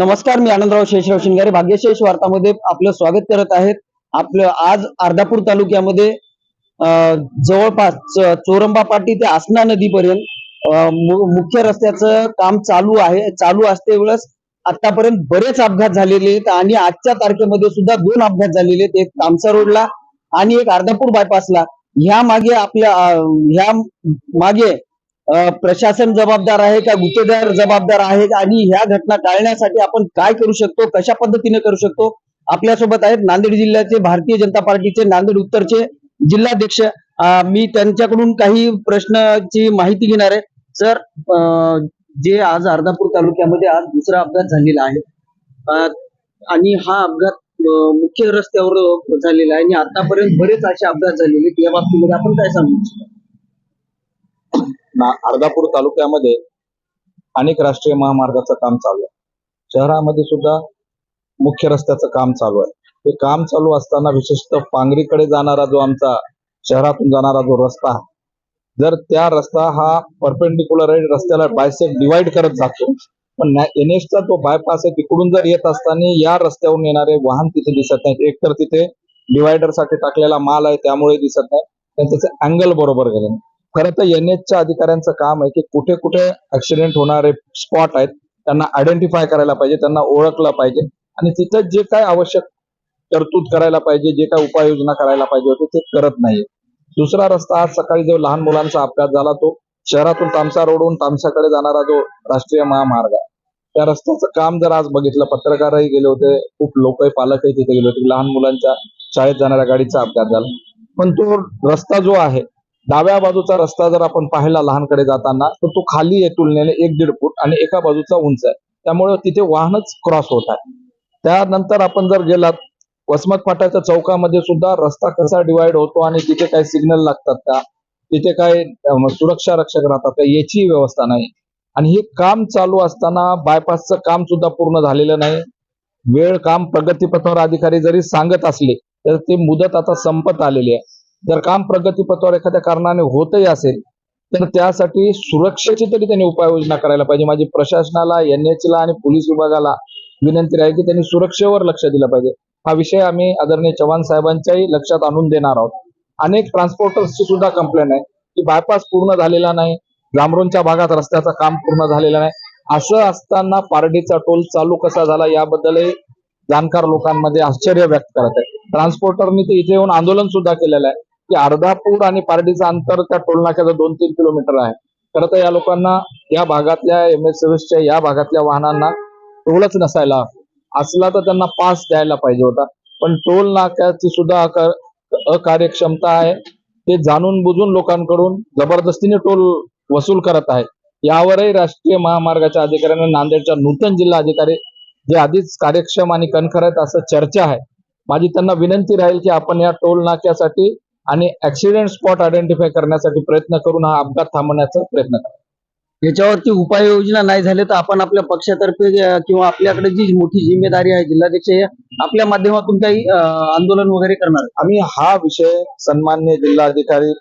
नमस्कार मी आनंदराव शेषराव शिंगारे. भाग्यशेष वार्तामध्ये आपलं स्वागत करत आहेत. आपलं आज अर्धापूर तालुक्यामध्ये जवळपास च- चोरंबा पाटी ते आसना नदीपर्यंत मुख्य रस्त्याचं काम चालू आहे चालू असते वेळेस आतापर्यंत बरेच अपघात झालेले आहेत आणि आजच्या तारखेमध्ये सुद्धा दोन अपघात झालेले आहेत. एक तामसा रोडला आणि एक अर्धापूर बायपासला ह्या मागे आपल्या ह्या मागे प्रशासन जबाबदार आहे का गुत्तेदार जबाबदार आहे आणि ह्या घटना टाळण्यासाठी आपण काय करू शकतो? कशा पद्धतीने करू शकतो? आपल्यासोबत आहेत नांदेड जिल्ह्याचे भारतीय जनता पार्टीचे नांदेड उत्तरचे जिल्हाध्यक्ष. मी त्यांच्याकडून काही प्रश्नाची माहिती घेणार आहे. सर अं, जे आज अर्धापूर तालुक्यामध्ये आज दुसरा अपघात झालेला आहे. आणि हा अपघात मुख्य रस्त्यावर झालेला आहे आणि आतापर्यंत बरेच असे अपघात झालेले आहेत. या बाबतीमध्ये आपण काय सांगू शकतो ना अर्धापूर तालुक्यामध्ये अनेक राष्ट्रीय महामार्गाचं काम चालू आहे. शहरामध्ये सुद्धा मुख्य रस्त्याचं काम चालू आहे. ते काम चालू असताना विशेषतः पांगरीकडे जाणारा जो आमचा शहरातून जाणारा जो रस्ता आहे जर त्या रस्ता हा परपेंडिक्युलर आहे रस्त्याला बायसेक डिवाइड करत जातो पण एन चा जो बायपास आहे तिकडून जर येत असताना या रस्त्यावरून येणारे वाहन तिथे दिसत नाहीत. एकतर तिथे डिवायडरसाठी टाकलेला माल आहे त्यामुळे दिसत नाही. पण त्याचे अँगल बरोबर गेले नाही. खरं तर एन च्या अधिकाऱ्यांचं काम आहे की कुठे कुठे ऍक्सिडेंट होणारे स्पॉट आहेत त्यांना आयडेंटिफाय करायला पाहिजे त्यांना ओळखलं पाहिजे. आणि तिथं जे काय आवश्यक तरतूद करायला पाहिजे जे काय उपाययोजना करायला पाहिजे होते ते करत नाहीये. दुसरा रस्ता आज सकाळी जो लहान मुलांचा अपघात झाला तो शहरातून तामसा रोडून तामसाकडे जाणारा जो राष्ट्रीय महामार्ग आहे. त्या रस्त्याचं काम जर आज बघितलं पत्रकारही गेले होते खूप लोकही पालकही तिथे गेले होते लहान मुलांच्या शाळेत जाणाऱ्या गाडीचा अपघात झाला. पण तो रस्ता जो आहे डाव्या बाजूचा रस्ता जर आपण पाहिला लहानकडे जाताना तर तो खाली आहे तुलनेने एक दीड फूट आणि एका बाजूचा उंच आहे. त्यामुळे तिथे वाहनच क्रॉस होत आहे. त्यानंतर आपण जर गेलात वसमत फाट्याच्या चौकामध्ये सुद्धा रस्ता कसा डिवाइड होतो आणि तिथे काय सिग्नल लागतात का? तिथे काय सुरक्षा रक्षक राहतात का? याची व्यवस्था नाही. आणि हे काम चालू असताना बायपासचं काम सुद्धा पूर्ण झालेलं नाही. वेळ काम प्रगतीपथावर अधिकारी जरी सांगत असले तर ते मुदत आता संपत आलेली आहे. जर काम प्रगतीपथावर एखाद्या कारणाने होतही असेल तर त्यासाठी सुरक्षेची तरी त्यांनी उपाययोजना करायला पाहिजे. माझी प्रशासनाला एन ला आणि पोलीस विभागाला विनंती आहे की त्यांनी सुरक्षेवर लक्ष दिलं पाहिजे. हा विषय आम्ही आदरणीय चव्हाण साहेबांच्याही लक्षात आणून देणार आहोत. अनेक ट्रान्सपोर्टर्सची सुद्धा कंप्लेंट आहे की बायपास पूर्ण झालेला नाही. जांभरूनच्या भागात रस्त्याचं काम पूर्ण झालेलं नाही. असं असताना पारडीचा टोल चालू कसा झाला याबद्दलही जाणकार लोकांमध्ये आश्चर्य व्यक्त करत आहे ट्रान्सपोर्टरनी ते इथे येऊन आंदोलन सुद्धा केलेलं आहे. की अर्धापूर आणि पारडीचं अंतर त्या टोल नाक्याचं दोन तीन किलोमीटर आहे. खरं तर या लोकांना या भागातल्या एम एस सर्व्हिसच्या या भागातल्या वाहनांना टोलच नसायला असला तर त्यांना पास द्यायला पाहिजे होता. पण टोल नाक्याची सुद्धा अकार्यक्षमता आहे. ते जाणून बुजून लोकांकडून जबरदस्तीने टोल वसूल करत आहेत यावरही राष्ट्रीय महामार्गाच्या अधिकाऱ्यांना नांदेडच्या नूतन जिल्हा अधिकारी जे आधीच कार्यक्षम आणि कणखर आहेत असं चर्चा आहे. माझी त्यांना विनंती राहील की आपण या टोल नाक्यासाठी आणि ऍक्सिडेंट स्पॉट आयडेंटिफाय करण्यासाठी प्रयत्न करून हा अपघात थांबवण्याचा प्रयत्न करा. याच्यावरती उपाययोजना नाही झाल्या तर आपण आपल्या पक्षातर्फे किंवा आपल्याकडे जी मोठी जिम्मेदारी आहे जिल्हाध्यक्ष आपल्या माध्यमातून काही आंदोलन वगैरे करणार. आम्ही हा विषय सन्मान्य जिल्हाधिकारी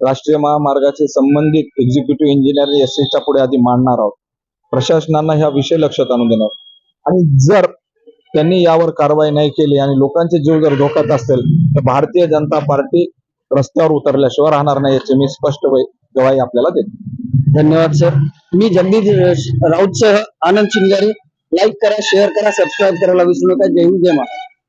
राष्ट्रीय महामार्गाचे संबंधित एक्झिक्युटिव्ह इंजिनियर एस च्या पुढे आधी मांडणार आहोत. प्रशासनानं हा विषय लक्षात आणून देणार. आणि जर त्यांनी यावर कारवाई नाही केली आणि लोकांचे जीव जर धोक्यात असतील तर भारतीय जनता पार्टी रस्त्यावर उतरल्याशिवाय राहणार नाही याची मी स्पष्ट गवाही आपल्याला देतो. धन्यवाद सर. मी जगदीश राऊत सह आनंद शिंगारे. लाईक करा शेअर करा सबस्क्राईब करायला विसरू नका. जय हिंद जय महाराज